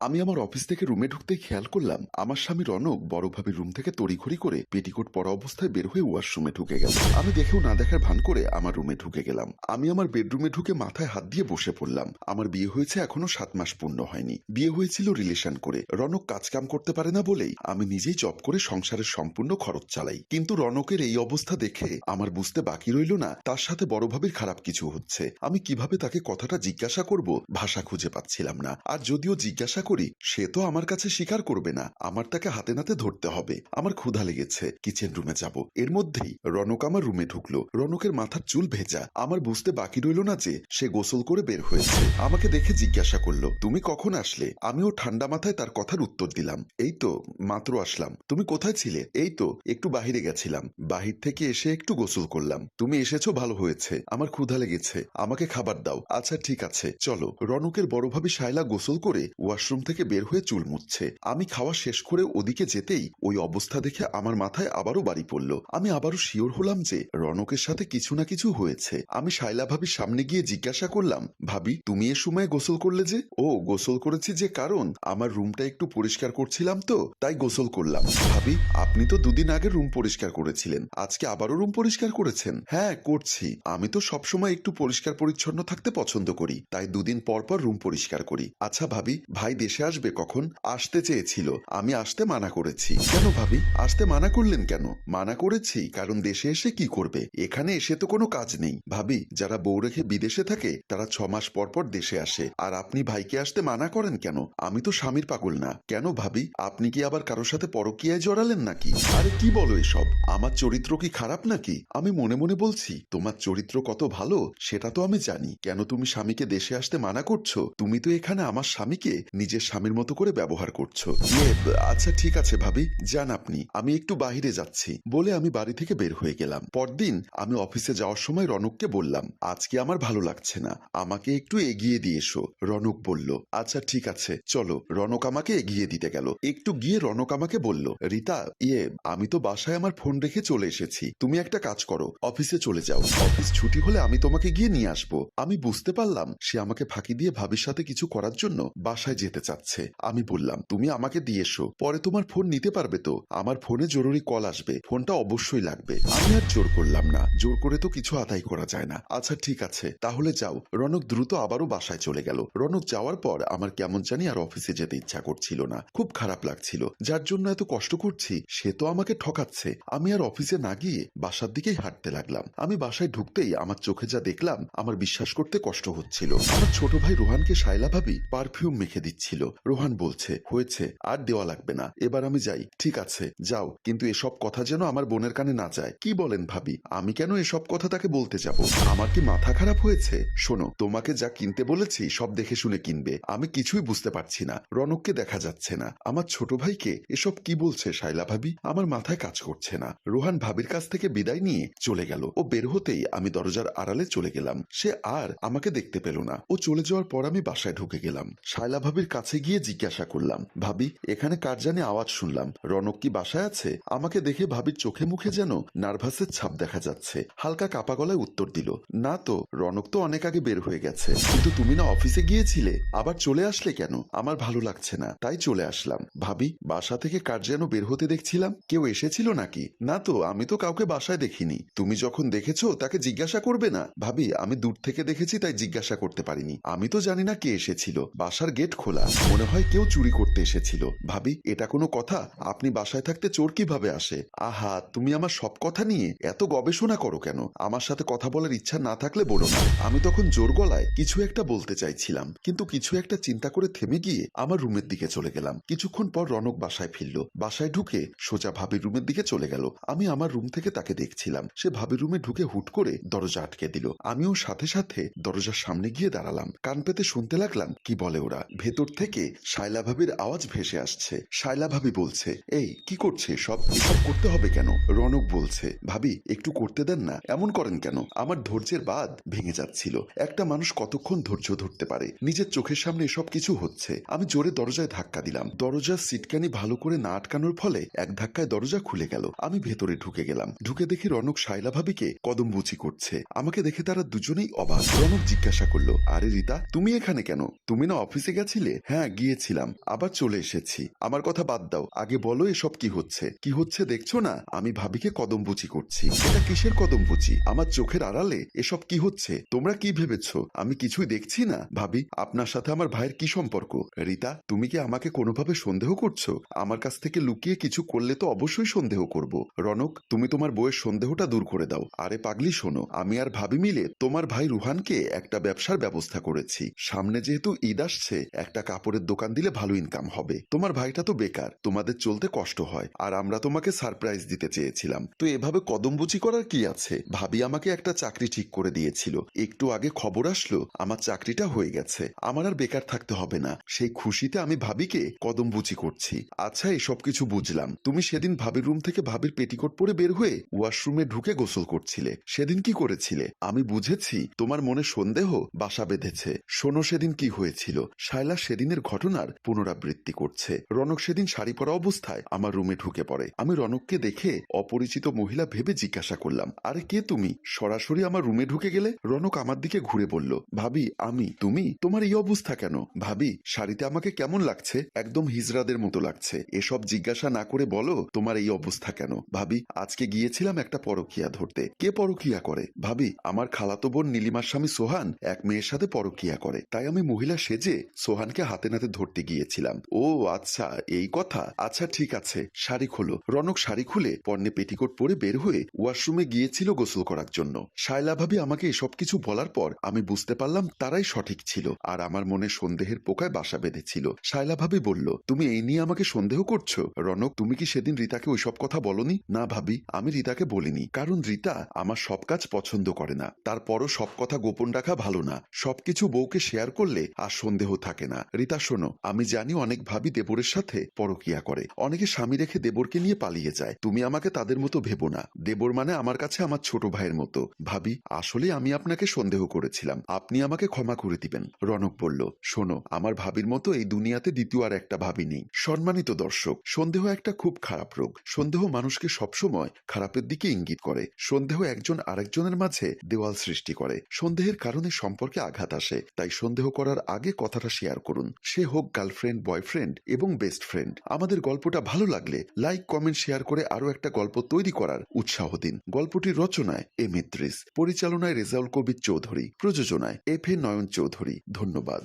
আমি আমার অফিস থেকে রুমে ঢুকতেই খেয়াল করলাম, আমার স্বামী রনক বড়ভাবে রুম থেকে তড়িঘড়ি করে পেটিকোট পরা অবস্থায় বের হয়ে ওয়াশরুমে ঢুকে গেল। আমি দেখেও না দেখার ভান করে আমার রুমে ঢুকে গেলাম। আমি আমার বেডরুমে ঢুকে মাথায় হাত দিয়ে বসে পড়লাম। আমার বিয়ে হয়েছে এখনও সাত মাস পূর্ণ হয়নি। বিয়ে হয়েছিল রিলেশন করে। রনক কাজ কাম করতে পারে না বলেই আমি নিজেই জব করে সংসারের সম্পূর্ণ খরচ চালাই। কিন্তু রনকের এই অবস্থা দেখে আমার বুঝতে বাকি রইল না, তার সাথে বড় ভাবির খারাপ কিছু হচ্ছে। আমি কীভাবে তাকে কথাটা জিজ্ঞাসা করব ভাষা খুঁজে পাচ্ছিলাম না। আর যদিও জিজ্ঞাসা করি, সে তো আমার কাছে স্বীকার করবে না। আমার তাকে হাতে নাতে ধরতে হবে। আমার ক্ষুধা লেগেছে। কিচেন রুমে যাব। এর মধ্যেই রনক আমার রুমে ঢুকলো। রনকের মাথার চুল ভেজা। আমার বুঝতে বাকি রইল না যে সে গোসল করে বের হয়েছে। আমাকে দেখে জিজ্ঞাসা করল, তুমি কখন আসলে? আমিও ঠান্ডা মাথায় তার কথার উত্তর দিলাম, এই তো, মাত্র আসলাম। তুমি কোথায় ছিলে? এই তো, একটু বাহিরে গেছিলাম। বাহির থেকে এসে একটু গোসল করলাম। তুমি এসেছ, ভালো হয়েছে। আমার ক্ষুধা লেগেছে। আমাকে খাবার দাও। আচ্ছা ঠিক আছে। চলো। রনকের বড় ভাবি শায়লা গোসল করে ওয়াশরুম থেকে বের হয়ে চুল মুছছে। আমি খাওয়া শেষ করে ওদিকে যেতেই ওই অবস্থা দেখে আমার মাথায় আবারও বাড়ি পড়ল। আমি আবারও শিওর হলাম যে রনকের সাথে কিছু না কিছু হয়েছে। আমি শায়লা ভাবির সামনে গিয়ে জিজ্ঞাসা করলাম, ভাবি, তুমি এ সময় গোসল করলে যে? ও, গোসল করেছি যে কারণ আমার রুমটা একটু পরিষ্কার করছিলাম তো, তাই গোসল করলাম। ভাবি, আপনি তো দুদিন আগে রুম পরিষ্কার করেছিলেন, আজকে আবারও রুম পরিষ্কার করেছেন? হ্যাঁ করছি। আমি তো সবসময় একটু পরিষ্কার পরিচ্ছন্ন থাকতে পছন্দ করি, তাই দুদিন পর পর রুম পরিষ্কার করি। আচ্ছা ভাবি, ভাই দেশে আসবে কখন? আসতে চেয়েছিল। আমি আসতে মানা করেছি। কেন ভাবি? আসতে মানা করলেন কেন? মানা করেছি, কারণ দেশে এসে কি করবে? এখানে এসে তো কোনো কাজ নেই। ভাবি, যারা বউ রেখে বিদেশে থাকে, তারা ছ মাস পর পর দেশে আসে। আর আপনি ভাইকে আসতে মানা করেন কেন? আমি তো স্বামীর পাগল না। কেন ভাবি? আপনি কি আবার কারোর সাথে পরকীয়ায় জড়ালেন নাকি? আরে কি বলো এসব? আমার চরিত্র কি খারাপ নাকি? আমি মনে মনে বলছি, তোমার চরিত্র কত ভালো, সেটা তো আমি জানি। কেন তুমি স্বামীকে দেশে আসতে মানা করছ? তুমি তো এখানে আমার স্বামীকে নিজের স্বামীর মতো করে ব্যবহার করছ। আচ্ছা ঠিক আছে ভাবি, যান আপনি। আমি একটু বাহিরে যাচ্ছি। বলে আমি বাড়ি থেকে বের হয়ে গেলাম। পরদিন আমি অফিসে যাওয়ার সময় রনককে বললাম, আজকে আমার ভালো লাগছে না। আমাকে একটু এগিয়ে দিয়ে এসো। রনক বলল আচ্ছা ঠিক আছে। চলো, রনক আমাকে এগিয়ে দিতে গেল। একটু গিয়ে রনক আমাকে বলল, রিতা ইয়ে আমি তো বাসায় আমার ফোন রেখে চলে এসেছি। তুমি একটা কাজ করো, অফিসে চলে যাও। অফিস ছুটি হলে আমি তোমাকে গিয়ে নিয়ে আসব। আমি বুঝতে পারলাম, সে আমাকে ফাঁকি দিয়ে ভাবির সাথে কিছু করার জন্য বাসায় যেতে চাচ্ছে আমি বললাম, তুমি আমাকে দিয়ে এসো। পরে তোমার ফোন নিতে পারবে তো? আমার ফোনে জরুরি কল আসবে। ফোনটা অবশ্যই লাগবে। আমি আর জোর করলাম না। জোর করে তো কিছু আদায় করা যায় না। আচ্ছা ঠিক আছে। তাহলে যাও। রনক দ্রুত আবারও বাসায় চলে গেল। রনক যাওয়ার পর আমার কেমন জানি আর অফিসে যেতে ইচ্ছা করছিল না। খুব খারাপ লাগছিল। যার জন্য এত কষ্ট করছি, সে তো আমাকে ঠকাচ্ছে। আমি আর অফিসে না গিয়ে বাসার দিকেই হাঁটতে লাগলাম। আমি বাসায় ঢুকতেই আমার চোখে যা দেখলাম, আমার বিশ্বাস করতে কষ্ট হচ্ছিল। আমার ছোট ভাই রোহানকে শায়লা ভাবি পারফিউম মেখে দিচ্ছিল রোহান বলছে, হয়েছে, আর দেওয়া লাগবে না। এবার আমি যাই। ঠিক আছে, যাও। কিন্তু এসব কথা যেন আমার বোনের কানে না যায়। কি বলেন ভাবি? আমি কেন এসব কথা তাকে বলতে যাব? আমার কি মাথা খারাপ হয়েছে? শোনো, তোমাকে যা কিনতে বলেছি, সব দেখে শুনে কিনবে। আমি কিছুই বুঝতে পারছি না। রনককে দেখা যাচ্ছে না। আমার ছোট ভাইকে এসব কি বলছে শাইলা ভাবি? আমার মাথায় কাজ করছে না। রোহান ভাবির কাছ থেকে বিদায় নিয়ে চলে গেল। ও বের হতেই আমি দরজার আড়ালে চলে গেলাম। সে আর আমাকে দেখতে পেল না। ও চলে যাওয়ার পর আমি বাসায় ঢুকে গেলাম। শায়লা ভাবির কাছে গিয়ে জিজ্ঞাসা করলাম, ভাবি, এখানে কার আওয়াজ শুনলাম? রনক কি বাসায় আছে? আমাকে দেখে ভাবির চোখে মুখে যেন নার্ভাসের ছাপ দেখা যাচ্ছে। হালকা কাপা গলায় উত্তর দিল, না তো, রনক তো অনেক আগে বের হয়ে গেছে। কিন্তু তুমি না অফিসে গিয়েছিলে, আবার চলে আসলে কেন? আমার ভালো লাগছে না, তাই চলে আসলাম। ভাবি, বাসা থেকে কার যেন বের হতে দেখছিলাম? কেউ এসেছিল নাকি? না তো, আমি তো কাউকে বাসায় দেখিনি। তুমি যখন দেখেছ, তাকে জিজ্ঞাসা করবে না? ভাবি, আমি দূর থেকে দেখেছি, তাই জিজ্ঞাসা করতে পারিনি। আমি তো জানি না কে এসেছিল। বাসার গেট খোলা। মনে হয় কেউ চুরি করতে এসেছিল। ভাবি, এটা কোনো কথা? আপনি বাসায় থাকতে চোর কীভাবে আসে? আহা, তুমি আমার সব কথা নিয়ে এত গবেষণা করো কেন? আমার সাথে কথা বলার ইচ্ছা না থাকলে বলো না। আমি তখন জোর গলায় কিছু একটা বলতে চাইছিলাম, কিন্তু কিছু একটা চিন্তা করে থেমে গিয়ে আমার রুমের দিকে চলে গেলাম। কিছুক্ষণ পর রনক বাসায় ফিরল। বাসায় ঢুকে সোজা ভাবির রুমের দিকে চলে গেল। আমি আমার রুম থেকে তাকে দেখছিলাম। সে ভাবির রুমে ঢুকে হুট করে দরজা আটকে দিল। আমিও সাথে সাথে দরজার সামনে গিয়ে দাঁড়ালাম। কান পেতে শুনতে লাগলাম, কি বলে ওরা? ভেতর থেকে শায়লা ভাবির আওয়াজ ভেসে আসছে। শায়লা ভাবি বলছে, এই, কি করছে সব এসব করতে হবে কেন? রনক বলছে, ভাবি, একটু করতে দেন না। এমন করেন কেন? আমার ধৈর্যের বাদ ভেঙে যাচ্ছিল। একটা মানুষ কতক্ষণ ধৈর্য ধরতে পারে? নিজের চোখের সামনে এসব কিছু হচ্ছে। আমি জোরে দরজায় ধাক্কা দিলাম। দরজার সিটকানি ভালো করে না আটকানোর ফলে এক ধাক্কায় দরজা খুলে গেল। আমি ভেতরে ঢুকে গেলাম। ঢুকে দেখি রনক শায়লা ভাবিকে কদম বুচি করছে। আমাকে দেখে তারা দুজনেই অবাক। রনক জিজ্ঞাসা করল, আরে রিতা, তুমি এখানে কেন? তুমি না অফিসে গেছিলে? হ্যাঁ গিয়েছিলাম। আবার চলে এসেছি। আমার কথা বাদ দাও। আগে বলো এসব কি হচ্ছে। কি হচ্ছে দেখছ না? আমি ভাবিকে কদমবুচি করছি। এটা কিসের কদমবুচি আমার চোখের আড়ালে এসব কি হচ্ছে? তোমরা কি ভেবেছো? আমি কিছুই দেখছি না। ভাবি, আপনার সাথে আমার ভাইয়ের কি সম্পর্ক? রিতা, তুমি কি আমাকে কোনোভাবে সন্দেহ করছ? আমার কাছ থেকে লুকিয়ে কিছু করলে তো অবশ্যই সন্দেহ করব। রনক, তুমি তোমার বইয়ের সন্দেহটা দূর করে দাও। আরে পাগলি, শোনো। আমি আর ভাবি মিলে তোমার ভাই রুহানকে একটা ব্যবসার ব্যবস্থা করেছি। সামনে যেহেতু ঈদ আসছে, একটা কাপড়ের দোকান দিলে ভালো ইনকাম হবে। তোমার ভাইটা তো বেকার, তোমাদের চলতে কষ্ট হয়, আর আমরা তোমাকে সারপ্রাইজ দিতে চেয়েছিলাম। তো এভাবে কদমবুচি করার কি আছে? ভাবি আমাকে একটা চাকরি ঠিক করে দিয়েছিল। একটু আগে খবর আসলো, আমার চাকরিটা হয়ে গেছে। আমার আর বেকার থাকতে হবে না। সেই খুশিতে আমি ভাবিকে কদমবুচি করছি। আচ্ছা এসব কিছু বুঝলাম। তুমি সেদিন ভাবির রুম থেকে ভাবির পেটিকোট পরে বের হয়ে ওয়াশরুমে ঢুকে গোসল করছিলে। সেদিন কি করেছিলে? আমি বুঝেছি, তোমার মনে সন্দেহ, বাসা বেঁধেছে। শোনো সেদিন কি হয়েছিল। শায়লা সেদিনের ঘটনার পুনরাবৃত্তি করছে। রনক সেদিন শাড়ি পরা অবস্থায় আমার রুমে ঢুকে পড়ে। আমি রনককে দেখে অপরিচিত মহিলা ভেবে জিজ্ঞাসা করলাম, আরে কে তুমি? সরাসরি আমার রুমে ঢুকে গেলে? রনক আমার দিকে ঘুরে বলল, ভাবি, আমি। তুমি? তোমার এই অবস্থা কেন? ভাবি, শাড়িতে আমাকে কেমন লাগছে? একদম হিজড়াদের মতো লাগছে। এসব জিজ্ঞাসা না করে বলো, তোমার এই অবস্থা কেন? ভাবি, আজকে গিয়েছিলাম একটা পরকিয়া ধরতে। কে পরকিয়া করে? ভাবি, আমার খালাতো বোন নীলিমার স্বামী সোহান এক মেয়ের সাথে পরকিয়া করে। তাই আমি মহিলা সেজে সোহানকে হাতে নাতে ধরতে গিয়েছিলাম। ও আচ্ছা এই কথা। আচ্ছা ঠিক আছে, শাড়ি খোলো। রনক শাড়ি খুলে পণ্যে পেটিকোট পরে বের হয়ে ওয়াশরুমে গিয়েছিল গোসল করার জন্য। শায়লা ভাবি আমাকে এসব কিছু বলার পর আমি বুঝতে পারলাম তারাই সঠিক ছিল আর আমার মনে সন্দেহের পোকায় বাসা বেঁধেছিল। শায়লা ভাবি বলল, তুমি এই নিয়ে আমাকে সন্দেহ করছ? রনক, তুমি কি সেদিন রিতাকে ওইসব কথা বলনি? না ভাবি, আমি রিতাকে বলিনি, কারণ রিতা আমার সব কাজ পছন্দ করে না। তারপরও সব কথা গোপন রাখা ভালো না। সবকিছু বউকে শেয়ার করলে আর সন্দেহ থাকে না। রিতা, শোনো, আমি জানি অনেক ভাবি দেবরের সাথে পরকিয়া করে। অনেকে স্বামী রেখে দেবরকে নিয়ে পালিয়ে যায়। তুমি আমাকে তাদের মতো ভেবো না। দেবর মানে আমার কাছে আমার ছোট ভাইয়ের মতো। ভাবি, আসলে আমি আপনাকে সন্দেহ করেছিলাম। আপনি আমাকে ক্ষমা করে দিবেন। রনক বলল, শোনো, আমার ভাবির মতো এই দুনিয়াতে দ্বিতীয় আর একটা ভাবি নেই। সম্মানিত দর্শক, সন্দেহ একটা খুব খারাপ রোগ। সন্দেহ মানুষকে সবসময় খারাপের দিকে ইঙ্গিত করে। সন্দেহ একজন আরেকজনের মাঝে দেওয়াল সৃষ্টি করে। সন্দেহের কারণে সম্পর্কে আঘাত আসে। তাই সন্দেহ করার আগে কথাটা শেয়ার করুন। সে হোক গার্লফ্রেন্ড বয়ফ্রেন্ড এবং বেস্ট ফ্রেন্ড আমাদের গল্পটা ভালো লাগলে লাইক কমেন্ট শেয়ার করে আরও একটা গল্প তৈরি করার উৎসাহ দিন। গল্পটির রচনায় এম ইদ্রিস পরিচালনায় রেজাউল কবির চৌধুরী, প্রযোজনায় এফ এ নয়ন চৌধুরী। ধন্যবাদ।